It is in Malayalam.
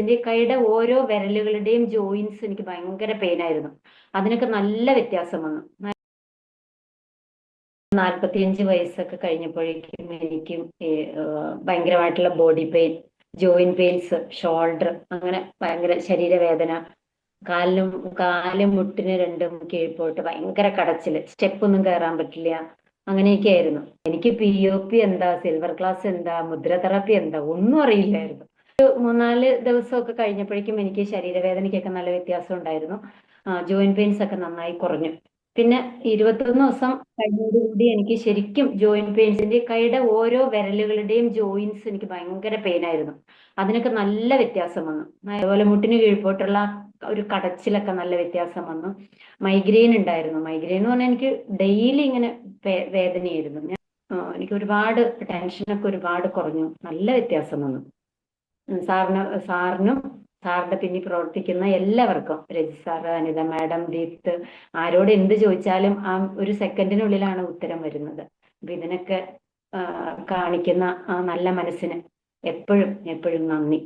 എന്റെ കൈയുടെ ഓരോ വിരലുകളുടെയും ജോയിൻസ് എനിക്ക് ഭയങ്കര പെയിൻ ആയിരുന്നു. അതിനൊക്കെ നല്ല വ്യത്യാസം വന്നു. നാൽപ്പത്തിയഞ്ച് വയസ്സൊക്കെ കഴിഞ്ഞപ്പോഴേക്കും എനിക്ക് ഭയങ്കരമായിട്ടുള്ള body pain joint pains shoulder അങ്ങനെ ഭയങ്കര ശരീരവേദന കാലിനും കാലും മുട്ടിന് രണ്ടും കീഴ്പോട്ട് ഭയങ്കര കടച്ചിൽ സ്റ്റെപ്പ് ഒന്നും കയറാൻ പറ്റില്ല അങ്ങനെയൊക്കെ ആയിരുന്നു എനിക്ക് പി ഒ പി എന്താ സിൽവർ ക്ലാസ് എന്താ മുദ്ര തെറാപ്പി എന്താ ഒന്നും അറിയില്ലായിരുന്നു. മൂന്നാൽ ദിവസമൊക്കെ കഴിഞ്ഞപ്പോഴേക്കും എനിക്ക് ശരീരവേദനയ്ക്കൊക്കെ നല്ല വ്യത്യാസം ഉണ്ടായിരുന്നു. ജോയിന്റ് പെയിൻസ് ഒക്കെ നന്നായി കുറഞ്ഞു. പിന്നെ ഇരുപത്തൊന്ന് ദിവസം കഴിഞ്ഞതോടുകൂടി എനിക്ക് ശരിക്കും ജോയിന്റ് പെയിൻസിന്റെ കൈയുടെ ഓരോ വിരലുകളുടെയും ജോയിന്റ്സ് എനിക്ക് ഭയങ്കര പെയിൻ ആയിരുന്നു. അതിനൊക്കെ നല്ല വ്യത്യാസം വന്നു. അതുപോലെ മുട്ടിന് കീഴ്പോട്ടുള്ള ഒരു കടച്ചിലൊക്കെ നല്ല വ്യത്യാസം വന്നു. മൈഗ്രെയിൻ ഉണ്ടായിരുന്നു. മൈഗ്രെയിൻ എന്ന് പറഞ്ഞാൽ എനിക്ക് ഡെയിലി ഇങ്ങനെ വേദനയായിരുന്നു. ഞാൻ എനിക്ക് ഒരുപാട് ടെൻഷനൊക്കെ ഒരുപാട് കുറഞ്ഞു. നല്ല വ്യത്യാസം വന്നു. സാറിന് സാറിനും സാറിന്റെ പിന്നിൽ പ്രവർത്തിക്കുന്ന എല്ലാവർക്കും രജി സാർ അനിത മാഡം ദീപ്ത് ആരോട് എന്ത് ചോദിച്ചാലും ആ ഒരു സെക്കൻഡിനുള്ളിലാണ് ഉത്തരം വരുന്നത്. അപ്പൊ ഇതിനൊക്കെ കാണിക്കുന്ന ആ നല്ല മനസ്സിന് എപ്പോഴും എപ്പോഴും നന്ദി.